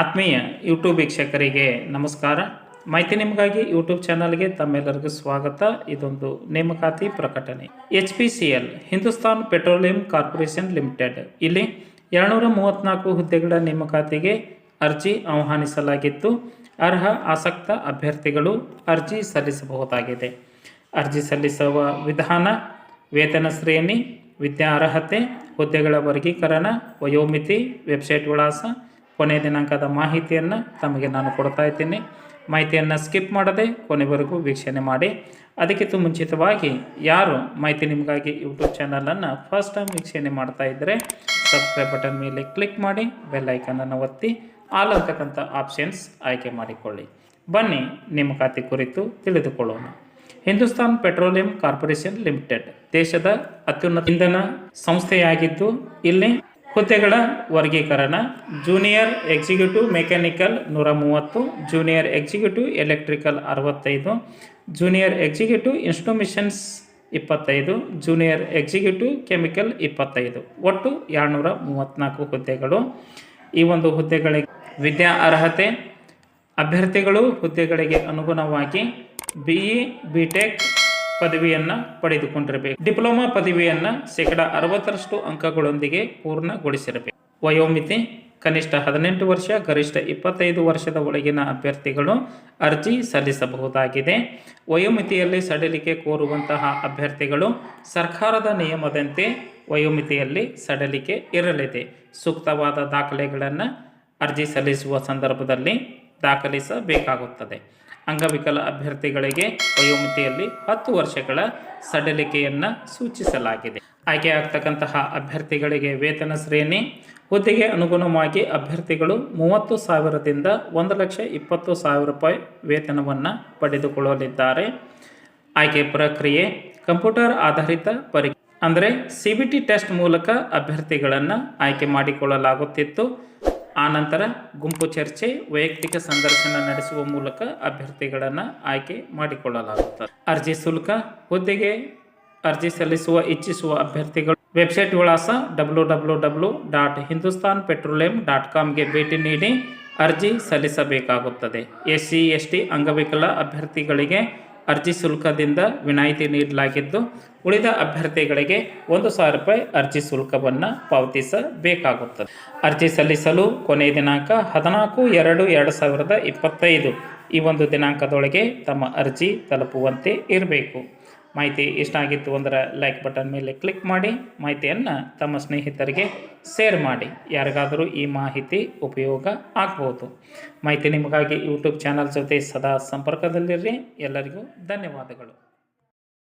ಆತ್ಮೀಯ ಯೂಟ್ಯೂಬ್ ವೀಕ್ಷಕರಿಗೆ ನಮಸ್ಕಾರ. ಮಾಹಿತಿ ನಿಮಗಾಗಿ ಯೂಟ್ಯೂಬ್ ಚಾನಲ್ಗೆ ತಮ್ಮೆಲ್ಲರಿಗೂ ಸ್ವಾಗತ. ಇದೊಂದು ನೇಮಕಾತಿ ಪ್ರಕಟಣೆ. H P C L Hindustan Petroleum Corporation Limited. ಇಲ್ಲಿ ಎರಡುನೂರ ಮೂವತ್ತ್ನಾಲ್ಕು ಹುದ್ದೆಗಳ ನೇಮಕಾತಿಗೆ ಅರ್ಜಿ ಆಹ್ವಾನಿಸಲಾಗಿತ್ತು. ಅರ್ಹ, ಆಸಕ್ತ ಅಭ್ಯರ್ಥಿಗಳು ಅರ್ಜಿ ಸಲ್ಲಿಸಬಹುದಾಗಿದೆ. ಅರ್ಜಿ ಸಲ್ಲಿಸುವ ವಿಧಾನ, ವೇತನ ಶ್ರೇಣಿ, ವಿದ್ಯಾ ಅರ್ಹತೆ, ಹುದ್ದೆಗಳ ವರ್ಗೀಕರಣ, ವಯೋಮಿತಿ, ವೆಬ್ಸೈಟ್ ವಿಳಾಸ ಕೊನೆಯ ದಿನಾಂಕದ ಮಾಹಿತಿಯನ್ನು ತಮಗೆ ನಾನು ಕೊಡ್ತಾ ಇದ್ದೀನಿ. ಮಾಹಿತಿಯನ್ನು ಸ್ಕಿಪ್ ಮಾಡದೆ ಕೊನೆವರೆಗೂ ವೀಕ್ಷಣೆ ಮಾಡಿ. ಅದಕ್ಕಿಂತ ಮುಂಚಿತವಾಗಿ ಯಾರು ಮಾಹಿತಿ ನಿಮಗಾಗಿ ಯೂಟ್ಯೂಬ್ ಚಾನಲನ್ನು ಫಸ್ಟ್ ಟೈಮ್ ವೀಕ್ಷಣೆ ಮಾಡ್ತಾ ಇದ್ದರೆ ಸಬ್ಸ್ಕ್ರೈಬ್ ಬಟನ್ ಮೇಲೆ ಕ್ಲಿಕ್ ಮಾಡಿ ಬೆಲ್ ಐಕನನ್ನು ಒತ್ತಿ ಆಲ್ ಅಂತಕ್ಕಂಥ ಆಪ್ಷನ್ಸ್ ಆಯ್ಕೆ ಮಾಡಿಕೊಳ್ಳಿ. ಬನ್ನಿ ನೇಮಕಾತಿ ಕುರಿತು ತಿಳಿದುಕೊಳ್ಳೋಣ. ಹಿಂದೂಸ್ತಾನ್ ಪೆಟ್ರೋಲಿಯಂ ಕಾರ್ಪೊರೇಷನ್ ಲಿಮಿಟೆಡ್ ದೇಶದ ಅತ್ಯುನ್ನತ ಇಂಧನ ಸಂಸ್ಥೆಯಾಗಿದ್ದು ಇಲ್ಲಿ ಹುದ್ದೆಗಳ ವರ್ಗೀಕರಣ ಜೂನಿಯರ್ ಎಕ್ಸಿಕ್ಯೂಟಿವ್ ಮೆಕ್ಯಾನಿಕಲ್ ನೂರ ಮೂವತ್ತು ಜೂನಿಯರ್ ಎಕ್ಸಿಕ್ಯೂಟಿವ್ ಎಲೆಕ್ಟ್ರಿಕಲ್ ಅರವತ್ತೈದು ಜೂನಿಯರ್ ಎಕ್ಸಿಕ್ಯೂಟಿವ್ ಇನ್ಸ್ಟ್ರೂಮಿಷನ್ಸ್ ಇಪ್ಪತ್ತೈದು ಜೂನಿಯರ್ ಎಕ್ಸಿಕ್ಯೂಟಿವ್ ಕೆಮಿಕಲ್ ಇಪ್ಪತ್ತೈದು. ಒಟ್ಟು ಎರಡುನೂರ ಮೂವತ್ತ್ನಾಲ್ಕು ಹುದ್ದೆಗಳು. ಈ ಒಂದು ಹುದ್ದೆಗಳಿಗೆ ವಿದ್ಯಾ ಅರ್ಹತೆ, ಅಭ್ಯರ್ಥಿಗಳು ಹುದ್ದೆಗಳಿಗೆ ಅನುಗುಣವಾಗಿ ಬಿ ಇ ಬಿ ಟೆಕ್ ಪದವಿಯನ್ನು ಪಡೆದುಕೊಂಡಿರಬೇಕು. ಡಿಪ್ಲೊಮಾ ಪದವಿಯನ್ನು ಶೇಕಡ ಅರವತ್ತರಷ್ಟು ಅಂಕಗಳೊಂದಿಗೆ ಪೂರ್ಣಗೊಳಿಸಿರಬೇಕು. ವಯೋಮಿತಿ, ಕನಿಷ್ಠ ಹದಿನೆಂಟು ವರ್ಷ, ಗರಿಷ್ಠ ಇಪ್ಪತ್ತೈದು ವರ್ಷದ ಒಳಗಿನ ಅಭ್ಯರ್ಥಿಗಳು ಅರ್ಜಿ ಸಲ್ಲಿಸಬಹುದಾಗಿದೆ. ವಯೋಮಿತಿಯಲ್ಲಿ ಸಡಿಲಿಕೆ ಕೋರುವಂತಹ ಅಭ್ಯರ್ಥಿಗಳು ಸರ್ಕಾರದ ನಿಯಮದಂತೆ ವಯೋಮಿತಿಯಲ್ಲಿ ಸಡಿಲಿಕೆ ಇರಲಿದೆ. ಸೂಕ್ತವಾದ ದಾಖಲೆಗಳನ್ನು ಅರ್ಜಿ ಸಲ್ಲಿಸುವ ಸಂದರ್ಭದಲ್ಲಿ ದಾಖಲಿಸಬೇಕಾಗುತ್ತದೆ. ಅಂಗವಿಕಲ ಅಭ್ಯರ್ಥಿಗಳಿಗೆ ವಯೋಮಿತಿಯಲ್ಲಿ ಹತ್ತು ವರ್ಷಗಳ ಸಡಿಲಿಕೆಯನ್ನು ಸೂಚಿಸಲಾಗಿದೆ. ಆಯ್ಕೆ ಆಗ್ತಕ್ಕಂತಹ ಅಭ್ಯರ್ಥಿಗಳಿಗೆ ವೇತನ ಶ್ರೇಣಿ, ಹುದ್ದೆಗೆ ಅನುಗುಣವಾಗಿ ಅಭ್ಯರ್ಥಿಗಳು ಮೂವತ್ತು ಸಾವಿರದಿಂದ ಒಂದು ಲಕ್ಷ ಇಪ್ಪತ್ತು ಸಾವಿರ ರೂಪಾಯಿ ವೇತನವನ್ನು ಪಡೆದುಕೊಳ್ಳಲಿದ್ದಾರೆ. ಆಯ್ಕೆ ಪ್ರಕ್ರಿಯೆ ಕಂಪ್ಯೂಟರ್ ಆಧಾರಿತ ಪರೀಕ್ಷೆ ಅಂದರೆ ಸಿ ಬಿ ಟಿ ಟೆಸ್ಟ್ ಮೂಲಕ ಅಭ್ಯರ್ಥಿಗಳನ್ನು ಆಯ್ಕೆ ಮಾಡಿಕೊಳ್ಳಲಾಗುತ್ತಿತ್ತು. ಆನಂತರ ಗುಂಪು ಚರ್ಚೆ, ವೈಯಕ್ತಿಕ ಸಂದರ್ಶನ ನಡೆಸುವ ಮೂಲಕ ಅಭ್ಯರ್ಥಿಗಳನ್ನು ಆಯ್ಕೆ ಮಾಡಿಕೊಳ್ಳಲಾಗುತ್ತದೆ. ಅರ್ಜಿ ಶುಲ್ಕ, ಹುದ್ದೆಗೆ ಅರ್ಜಿ ಸಲ್ಲಿಸುವ, ಇಚ್ಛಿಸುವ ಅಭ್ಯರ್ಥಿಗಳು ವೆಬ್ಸೈಟ್ ವಿಳಾಸ W W W dot Hindustan Petroleum dot ಕಾಮ್ಗೆ ಭೇಟಿ ನೀಡಿ ಅರ್ಜಿ ಸಲ್ಲಿಸಬೇಕಾಗುತ್ತದೆ. ಎಸ್ ಸಿ ಎಸ್ ಟಿ ಅಂಗವಿಕಲ ಅಭ್ಯರ್ಥಿಗಳಿಗೆ ಅರ್ಜಿ ಶುಲ್ಕದಿಂದ ವಿನಾಯಿತಿ ನೀಡಲಾಗಿದ್ದು, ಉಳಿದ ಅಭ್ಯರ್ಥಿಗಳಿಗೆ ಒಂದು ಸಾವಿರ ರೂಪಾಯಿ ಅರ್ಜಿ ಶುಲ್ಕವನ್ನು ಪಾವತಿಸಬೇಕಾಗುತ್ತದೆ. ಅರ್ಜಿ ಸಲ್ಲಿಸಲು ಕೊನೆಯ ದಿನಾಂಕ ಹದಿನಾಲ್ಕು ಎರಡು ಎರಡು ಸಾವಿರದ ಇಪ್ಪತ್ತೈದು. ಈ ಒಂದು ದಿನಾಂಕದೊಳಗೆ ತಮ್ಮ ಅರ್ಜಿ ತಲುಪುವಂತೆ ಇರಬೇಕು. ಮಾಹಿತಿ ಇಷ್ಟ ಆಗಿತ್ತು ಅಂದರೆ ಲೈಕ್ ಬಟನ್ ಮೇಲೆ ಕ್ಲಿಕ್ ಮಾಡಿ, ಮಾಹಿತಿಯನ್ನು ತಮ್ಮ ಸ್ನೇಹಿತರಿಗೆ ಶೇರ್ ಮಾಡಿ. ಯಾರಿಗಾದರೂ ಈ ಮಾಹಿತಿ ಉಪಯೋಗ ಆಗ್ಬೋದು. ಮಾಹಿತಿ ನಿಮಗಾಗಿ ಯೂಟ್ಯೂಬ್ ಚಾನಲ್ ಜೊತೆ ಸದಾ ಸಂಪರ್ಕದಲ್ಲಿರ್ರಿ ಎಲ್ಲರಿಗೂ ಧನ್ಯವಾದಗಳು.